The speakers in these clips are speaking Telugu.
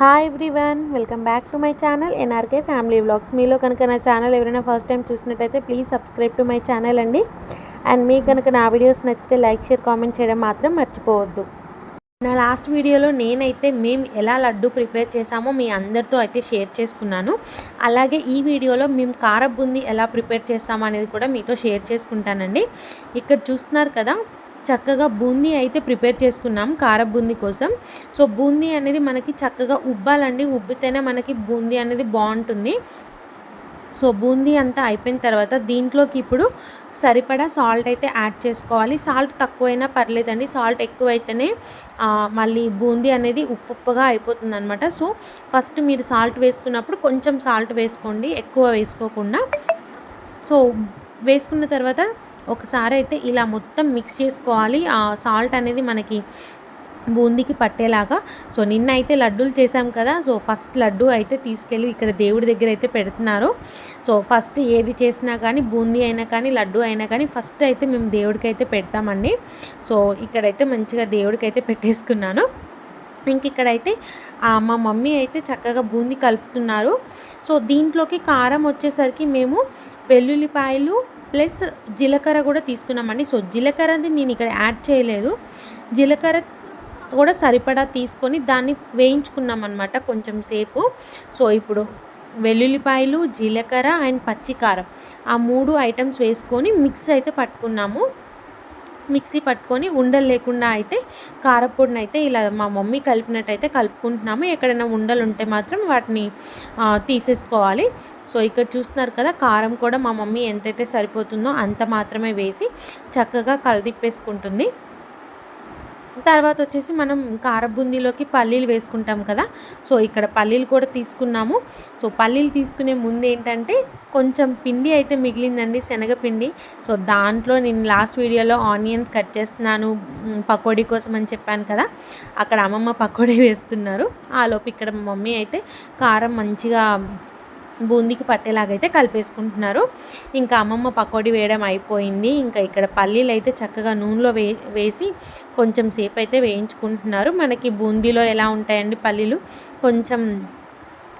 Hi everyone welcome back to my channel NRK family vlogs మీలో కనుక నా ఛానల్ ఎవరైనా ఫస్ట్ టైం చూసినట్టయితే please subscribe to my channel అండి. అండ్ మీకు కనుక నా వీడియోస్ నచ్చితే లైక్ షేర్ కామెంట్ చేయడం మాత్రం మర్చిపోవద్దు. నా లాస్ట్ వీడియోలో నేనైతే మేము ఎలా లడ్డు ప్రిపేర్ చేసామో మీ అందరితో అయితే షేర్ చేసుకున్నాను. అలాగే ఈ వీడియోలో మేము కార బుంది ఎలా ప్రిపేర్ చేస్తామో అనేది కూడా మీతో షేర్ చేసుకుంటానండి. ఇక్కడ చూస్తున్నారు కదా చక్కగా బూందీ అయితే ప్రిపేర్ చేసుకున్నాం కార బూందీ కోసం. సో బూందీ అనేది మనకి చక్కగా ఉబ్బాలండి. ఉబ్బితేనే మనకి బూందీ అనేది బాగుంటుంది. సో బూందీ అంతా అయిపోయిన తర్వాత దీంట్లోకి ఇప్పుడు సరిపడా సాల్ట్ అయితే యాడ్ చేసుకోవాలి. సాల్ట్ తక్కువైనా పర్లేదండి. సాల్ట్ ఎక్కువైతేనే మళ్ళీ బూందీ అనేది ఉప్పు ఉప్పుగా అయిపోతుంది అనమాట సో ఫస్ట్ మీరు సాల్ట్ వేసుకున్నప్పుడు కొంచెం సాల్ట్ వేసుకోండి. ఎక్కువ వేసుకోకుండా. సో వేసుకున్న తర్వాత ఒకసారి అయితే ఇలా మొత్తం మిక్స్ చేసుకోవాలి. ఆ సాల్ట్ అనేది మనకి బూందీకి పట్టేలాగా. సో నిన్న అయితే లడ్డూలు చేసాం కదా. సో ఫస్ట్ లడ్డు అయితే తీసుకెళ్ళి ఇక్కడ దేవుడి దగ్గర అయితే పెడుతున్నారు. సో ఫస్ట్ ఏది చేసినా కానీ బూందీ అయినా కానీ లడ్డు అయినా కానీ ఫస్ట్ అయితే మేము దేవుడికి అయితే పెడతామండి. సో ఇక్కడైతే మంచిగా దేవుడికి అయితే పెట్టేసుకున్నాను. ఇంక ఇక్కడైతే మా మమ్మీ అయితే చక్కగా బూందీ కలుపుతున్నారు. సో దీంట్లోకి కారం వచ్చేసరికి మేము వెల్లుల్లిపాయలు ప్లస్ జీలకర్ర కూడా తీసుకున్నామండి. సో జీలకర్రది నేను ఇక్కడ యాడ్ చేయలేదు. జీలకర్ర కూడా సరిపడా తీసుకొని దాన్ని వేయించుకున్నాం అనమాట కొంచెం సేపు. సో ఇప్పుడు వెల్లుల్లిపాయలు జీలకర్ర అండ్ పచ్చికారం ఆ మూడు ఐటమ్స్ వేసుకొని మిక్స్ అయితే పట్టుకున్నాము. మిక్సీ పట్టుకొని ఉండలు లేకుండా అయితే కారపొడిని అయితే ఇలా మా మమ్మీ కలిపినట్టయితే కలుపుకుంటున్నాము. ఎక్కడైనా ఉండలు ఉంటే మాత్రం వాటిని తీసేసుకోవాలి. సో ఇక్కడ చూస్తున్నారు కదా కారం కూడా మా మమ్మీ ఎంతైతే సరిపోతుందో అంత మాత్రమే వేసి చక్కగా కలదిప్పేసుకుంటుంది. తర్వాత వచ్చేసి మనం కారబుందీలోకి పల్లీలు వేసుకుంటాం కదా సో ఇక్కడ పల్లీలు కూడా తీసుకున్నాము. సో పల్లీలు తీసుకునే ముందు ఏంటంటే కొంచెం పిండి అయితే మిగిలిందండి శనగపిండి. సో దాంట్లో నేను లాస్ట్ వీడియోలో ఆనియన్స్ కట్ చేస్తున్నాను పకోడీ కోసం అని చెప్పాను కదా అక్కడ అమ్మమ్మ పకోడీ వేస్తున్నారు. ఆ లోపు ఇక్కడ మా మమ్మీ అయితే కారం మంచిగా బూందీకి పట్టేలాగైతే కలిపేసుకుంటున్నారు. ఇంకా అమ్మమ్మ పకోడీ వేయడం అయిపోయింది. ఇంకా ఇక్కడ పల్లీలు అయితే చక్కగా నూనెలో వే వేసి కొంచెం సేపు అయితే వేయించుకుంటున్నారు. మనకి బూందీలో ఎలా ఉంటాయండి పల్లీలు? కొంచెం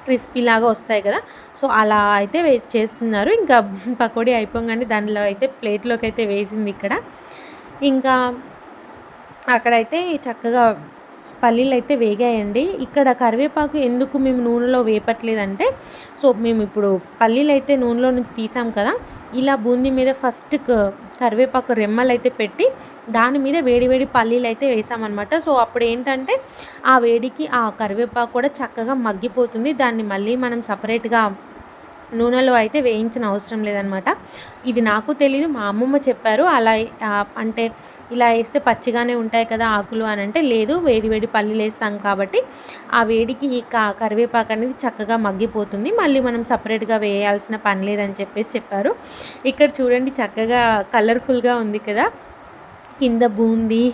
క్రిస్పీ లాగా వస్తాయి కదా. సో అలా అయితే వే చేస్తున్నారు. ఇంకా పకోడీ అయిపోగానే దానిలో అయితే ప్లేట్లోకి అయితే వేసింది ఇక్కడ. ఇంకా అక్కడైతే చక్కగా పల్లీలు అయితే వేగాయండి. ఇక్కడ కరివేపాకు ఎందుకు మేము నూనెలో వేపట్లేదంటే సో మేము ఇప్పుడు పల్లీలు అయితే నూనెలో నుంచి తీసాం కదా ఇలా బూందీ మీద ఫస్ట్ కరివేపాకు రెమ్మలు అయితే పెట్టి దాని మీద వేడి వేడి పల్లీలు అయితే వేసామన్నమాట. సో అప్పుడు ఏంటంటే ఆ వేడికి ఆ కరివేపాకు కూడా చక్కగా మగ్గిపోతుంది. దాన్ని మళ్ళీ మనం సపరేట్గా నూనెలో అయితే వేయించిన అవసరం లేదనమాట. ఇది నాకు తెలియదు మా అమ్మమ్మ చెప్పారు. అలా అంటే ఇలా వేస్తే పచ్చిగానే ఉంటాయి కదా ఆకులు అని అంటే లేదు వేడి వేడి పల్లీలు వేస్తాం కాబట్టి ఆ వేడికి ఈ కా కరివేపాకు అనేది చక్కగా మగ్గిపోతుంది. మళ్ళీ మనం సపరేట్గా వేయాల్సిన పని లేదని చెప్పేసి చెప్పారు. ఇక్కడ చూడండి చక్కగా కలర్ఫుల్గా ఉంది కదా. కింద బూందీ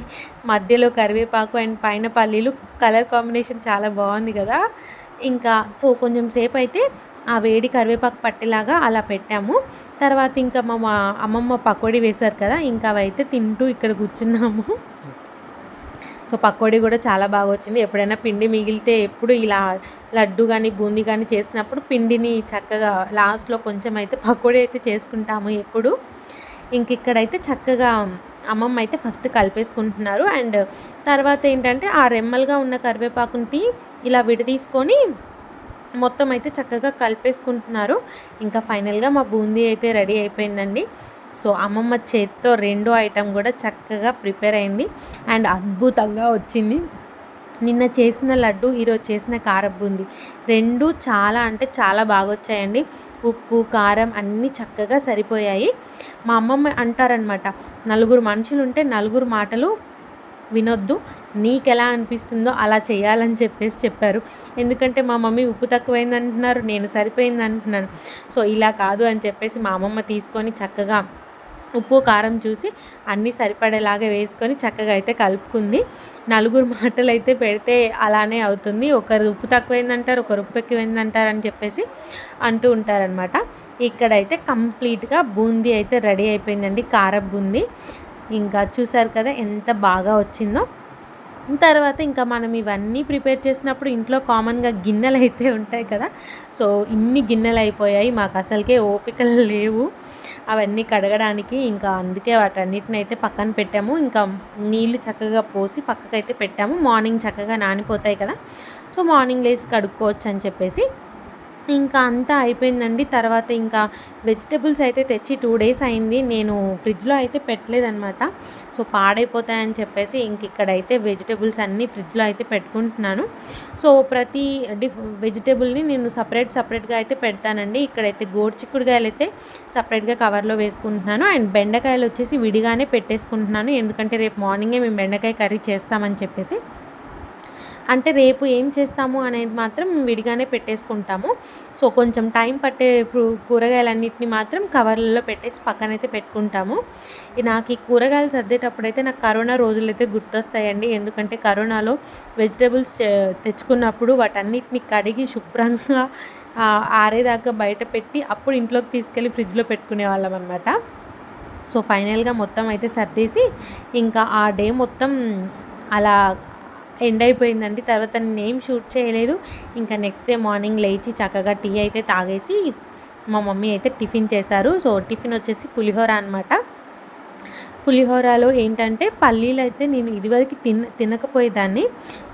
మధ్యలో కరివేపాకు అండ్ పైన పల్లీలు. కలర్ కాంబినేషన్ చాలా బాగుంది కదా. ఇంకా సో కొంచెం సేపు అయితే ఆ వేడి కరివేపాకు పట్టేలాగా అలా పెట్టాము. తర్వాత ఇంకా మా మా అమ్మమ్మ పకోడీ వేశారు కదా ఇంకా అవైతే తింటూ ఇక్కడ కూర్చున్నాము. సో పకోడీ కూడా చాలా బాగా వచ్చింది. ఎప్పుడైనా పిండి మిగిలితే ఎప్పుడు ఇలా లడ్డు కానీ బూందీ కానీ చేసినప్పుడు పిండిని చక్కగా లాస్ట్లో కొంచెం అయితే పకోడీ అయితే చేసుకుంటాము ఎప్పుడు. ఇంక ఇక్కడైతే చక్కగా అమ్మమ్మ అయితే ఫస్ట్ కలిపేసుకుంటున్నారు. అండ్ తర్వాత ఏంటంటే ఆ రెమ్మలుగా ఉన్న కరివేపాకుని తీ ఇలా విడదీసుకొని మొత్తం అయితే చక్కగా కలిపేసుకుంటున్నారు. ఇంకా ఫైనల్గా మా బూందీ అయితే రెడీ అయిపోయిందండి. సో అమ్మమ్మ చేతితో రెండో ఐటెం కూడా చక్కగా ప్రిపేర్ అయింది. అండ్ అద్భుతంగా వచ్చింది. నిన్న చేసిన లడ్డు ఈరోజు చేసిన కారం బూంది రెండు చాలా అంటే చాలా బాగా వచ్చాయండి ఉప్పు కారం అన్నీ చక్కగా సరిపోయాయి. మా అమ్మమ్మ అంటారనమాట నలుగురు మనుషులు ఉంటే నలుగురు మాటలు వినొద్దు. నీకు ఎలా అనిపిస్తుందో అలా చేయాలని చెప్పేసి చెప్పారు. ఎందుకంటే మా మమ్మీ ఉప్పు తక్కువైంది అంటున్నారు నేను సరిపోయింది అంటున్నాను. సో ఇలా కాదు అని చెప్పేసి మా అమ్మమ్మ తీసుకొని చక్కగా ఉప్పు కారం చూసి అన్నీ సరిపడేలాగా వేసుకొని చక్కగా అయితే కలుపుకుంది. నలుగురు మాటలు అయితే పెడితే అలానే అవుతుంది. ఒకరు ఉప్పు తక్కువైందంటారు ఒకరు ఉప్పు ఎక్కువైందంటారు అని చెప్పేసి అంటూ ఉంటారనమాట ఇక్కడైతే కంప్లీట్గా బూందీ అయితే రెడీ అయిపోయిందండి కారం బూందీ. ఇంకా చూసారు కదా ఎంత బాగా వచ్చిందో. తర్వాత ఇంకా మనం ఇవన్నీ ప్రిపేర్ చేసినప్పుడు ఇంట్లో కామన్గా గిన్నెలు అయితే ఉంటాయి కదా. సో ఇన్ని గిన్నెలు అయిపోయాయి. మాకు అసలుకే ఓపికలు లేవు. అవన్నీ కడగడానికి ఇంకా అందుకే వాటన్నిటిని అయితే పక్కన పెట్టాము. ఇంకా నీళ్ళు చక్కగా పోసి పక్కకైతే పెట్టాము. మార్నింగ్ చక్కగా నానిపోతాయి కదా. సో మార్నింగ్ లేసి కడుక్కోవచ్చు అని చెప్పేసి ఇంకా అంతా అయిపోయిందండి. తర్వాత ఇంకా వెజిటేబుల్స్ అయితే తెచ్చి టూ డేస్ అయింది. నేను ఫ్రిడ్జ్లో అయితే పెట్టలేదనమాట సో పాడైపోతాయని చెప్పేసి ఇంక ఇక్కడైతే వెజిటేబుల్స్ అన్నీ ఫ్రిడ్జ్లో అయితే పెట్టుకుంటున్నాను. సో ప్రతి డిఫ్ వెజిటేబుల్ని నేను సపరేట్ సపరేట్గా అయితే పెడతానండి. ఇక్కడైతే గోడ్చిక్కుడుగాయలు అయితే సపరేట్గా కవర్లో వేసుకుంటున్నాను. అండ్ బెండకాయలు వచ్చేసి విడిగానే పెట్టేసుకుంటున్నాను. ఎందుకంటే రేపు మార్నింగే మేము బెండకాయ కర్రీ చేస్తామని చెప్పేసి. అంటే రేపు ఏం చేస్తాము అనేది మాత్రం విడిగానే పెట్టేసుకుంటాము. సో కొంచెం టైం పట్టే కూరగాయలన్నింటినీ మాత్రం కవర్లలో పెట్టేసి పక్కనైతే పెట్టుకుంటాము. నాకు ఈ కూరగాయలు సర్దేటప్పుడు అయితే నాకు కరోనా రోజులు అయితే గుర్తొస్తాయండి. ఎందుకంటే కరోనాలో వెజిటేబుల్స్ తెచ్చుకున్నప్పుడు వాటన్నిటిని కడిగి శుభ్రంగా ఆరేదాకా బయట పెట్టి అప్పుడు ఇంట్లోకి తీసుకెళ్ళి ఫ్రిడ్జ్లో పెట్టుకునే వాళ్ళం అనమాట సో ఫైనల్గా మొత్తం అయితే సర్దేసి ఇంకా ఆ డే మొత్తం అలా ఎండ్ అయిపోయిందండి. తర్వాత నేను ఏం షూట్ చేయలేదు. ఇంకా నెక్స్ట్ డే మార్నింగ్ లేచి చక్కగా టీ అయితే తాగేసి మా మమ్మీ అయితే టిఫిన్ చేశారు. సో టిఫిన్ వచ్చేసి పులిహోర అనమాట పులిహోరలో ఏంటంటే పల్లీలు అయితే నేను ఇదివరకు తిన తినకపోయేదాన్ని.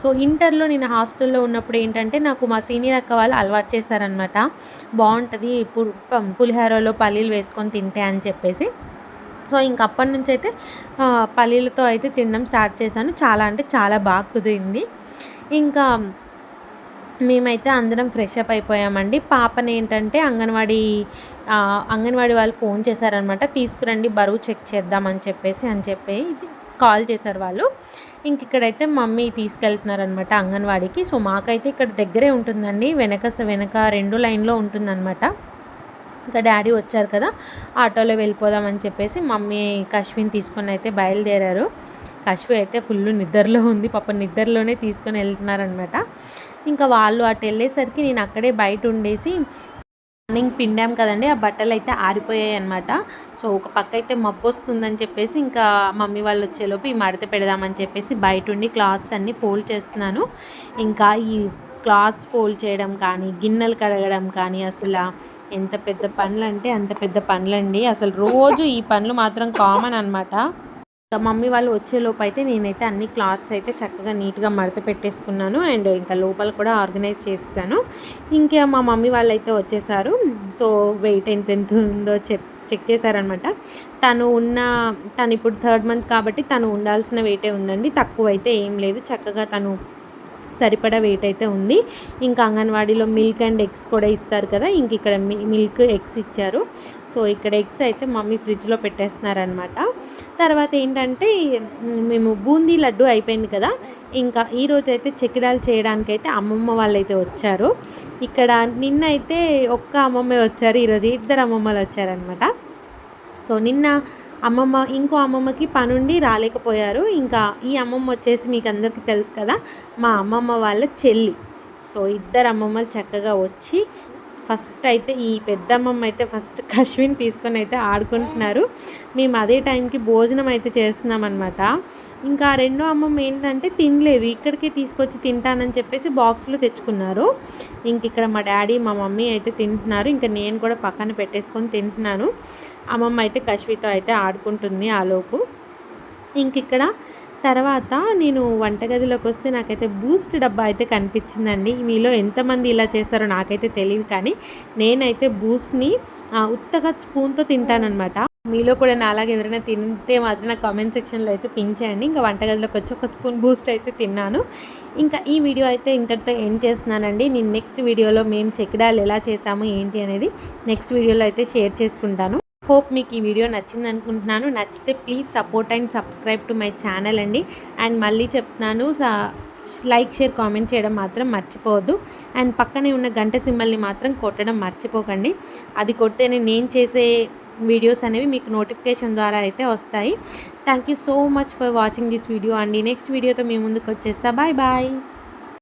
సో ఇంటర్లో నేను హాస్టల్లో ఉన్నప్పుడు ఏంటంటే నాకు మా సీనియర్ అక్క వాళ్ళు అలవాటు చేశారనమాట బాగుంటుంది పులిహోరలో పల్లీలు వేసుకొని తింటే అని చెప్పేసి. సో ఇంక అప్పటి నుంచి అయితే పల్లీలతో అయితే తినడం స్టార్ట్ చేశాను. చాలా అంటే చాలా బాగా కుదిరింది. ఇంకా మేమైతే అందరం ఫ్రెష్ అప్ అయిపోయామండి. పాపని ఏంటంటే అంగన్వాడీ అంగన్వాడీ వాళ్ళు ఫోన్ చేశారనమాట. తీసుకురండి బరువు చెక్ చేద్దామని చెప్పేసి అని చెప్పి కాల్ చేశారు వాళ్ళు. ఇంక ఇక్కడైతే మమ్మీ తీసుకెళ్తున్నారనమాట అంగన్వాడీకి. సో మాకైతే ఇక్కడ దగ్గరే ఉంటుందండి. వెనక వెనక రెండు లైన్లో ఉంటుందన్నమాట ఇంకా డాడీ వచ్చారు కదా ఆటోలో వెళ్ళిపోదామని చెప్పేసి మమ్మీ కశ్విన్ తీసుకొని అయితే బయలుదేరారు. కశ్వి అయితే ఫుల్ నిద్రలో ఉంది పాప నిద్రలోనే తీసుకొని వెళ్తున్నారనమాట ఇంకా వాళ్ళు అటు వెళ్ళేసరికి నేను అక్కడే బయట ఉండేసి మార్నింగ్ పిండాం కదండి ఆ బట్టలు అయితే ఆరిపోయాయి అనమాట సో ఒక పక్క అయితే మబ్బు వస్తుందని చెప్పేసి ఇంకా మమ్మీ వాళ్ళు వచ్చేలోపు ఈ మడత పెడదామని చెప్పేసి బయట ఉండి క్లాత్స్ అన్నీ ఫోల్డ్ చేస్తున్నాను. ఇంకా ఈ క్లాత్స్ ఫోల్డ్ చేయడం కానీ గిన్నెలు కడగడం కానీ అసలు ఎంత పెద్ద పనులు అంటే అంత పెద్ద పనులండి. అసలు రోజు ఈ పనులు మాత్రం కామన్ అనమాట ఇంకా మమ్మీ వాళ్ళు వచ్చేలోపు అయితే నేనైతే అన్ని క్లాత్స్ అయితే చక్కగా నీట్గా మడత పెట్టేసుకున్నాను. అండ్ ఇంకా లోపల కూడా ఆర్గనైజ్ చేసేసాను. ఇంకా మా మమ్మీ వాళ్ళు అయితే వచ్చేసారు. సో వెయిట్ ఎంత ఎంత ఉందో చెప్ చెక్ చేశారనమాట తను ఉన్న తను ఇప్పుడు థర్డ్ మంత్ కాబట్టి తను ఉండాల్సిన వెయిటే ఉందండి. తక్కువ అయితే ఏం లేదు. చక్కగా తను సరిపడా వెయిట్ అయితే ఉంది. ఇంకా అంగన్వాడీలో మిల్క్ అండ్ ఎగ్స్ కూడా ఇస్తారు కదా ఇంక ఇక్కడ మిల్క్ ఎగ్స్ ఇచ్చారు. సో ఇక్కడ ఎగ్స్ అయితే మమ్మీ ఫ్రిడ్జ్లో పెట్టేస్తున్నారనమాట తర్వాత ఏంటంటే మేము బూందీ లడ్డు అయిపోయింది కదా ఇంకా ఈరోజు అయితే చెక్కిడాలు చేయడానికి అయితే అమ్మమ్మ వాళ్ళు అయితే వచ్చారు. ఇక్కడ నిన్న అయితే ఒక్క అమ్మమ్మే వచ్చారు ఈరోజు ఇద్దరు అమ్మమ్మలు వచ్చారనమాట సో నిన్న అమ్మమ్మ ఇంకో అమ్మమ్మకి పనుండి రాలేకపోయారు. ఇంకా ఈ అమ్మమ్మ వచ్చేసి మీకు అందరికీ తెలుసు కదా మా అమ్మమ్మ వాళ్ళ చెల్లి. సో ఇద్దరు అమ్మమ్మలు చక్కగా వచ్చి ఫస్ట్ అయితే ఈ పెద్దమ్మమ్మ అయితే ఫస్ట్ కశ్విన్ తీసుకొని అయితే ఆడుకుంటున్నారు. మేము అదే టైంకి భోజనం అయితే చేస్తున్నాం అనమాట ఇంకా రెండో అమ్మమ్మ ఏంటంటే తినలేదు. ఇక్కడికి తీసుకొచ్చి తింటానని చెప్పేసి బాక్స్లో తెచ్చుకున్నారు. ఇంక ఇక్కడ మా డాడీ మా మమ్మీ అయితే తింటున్నారు. ఇంకా నేను కూడా పక్కన పెట్టేసుకొని తింటున్నాను. అమ్మమ్మ అయితే కశ్వితో అయితే ఆడుకుంటుంది ఆలోపు ఇంక ఇక్కడ తర్వాత నేను వంటగదిలోకి వస్తే నాకైతే బూస్ట్ డబ్బా అయితే కనిపించిందండి. మీలో ఎంతమంది ఇలా చేస్తారో నాకైతే తెలియదు కానీ నేనైతే బూస్ట్ని ఉత్తగా స్పూన్తో తింటానమాట మీలో కూడా నా అలాగే ఎవరైనా తింటే మాత్రం నా కామెంట్ సెక్షన్లో అయితే పింక్ చేయండి. ఇంకా వంటగదిలోకి వచ్చి ఒక స్పూన్ బూస్ట్ అయితే తిన్నాను. ఇంకా ఈ వీడియో అయితే ఇంతటితో ఎండ్ చేస్తున్నానండి. నేను నెక్స్ట్ వీడియోలో మేము చెక్కడాలు ఎలా చేసాము ఏంటి అనేది నెక్స్ట్ వీడియోలో అయితే షేర్ చేసుకుంటాను. హోప్ మీకు ఈ వీడియో నచ్చింది అనుకుంటున్నాను. నచ్చితే please support and subscribe to my channel అండి. అండ్ మళ్ళీ చెప్తున్నాను లైక్ షేర్ కామెంట్ చేయడం మాత్రం మర్చిపోవద్దు. అండ్ పక్కనే ఉన్న గంట సింబల్ని మాత్రం కొట్టడం మర్చిపోకండి. అది కొడితేనే నేను చేసే వీడియోస్ అనేవి మీకు నోటిఫికేషన్ ద్వారా అయితే వస్తాయి. Thank you so much for watching this video అండి. నెక్స్ట్ వీడియోతో మీ ముందుకు వచ్చేస్తా. Bye bye.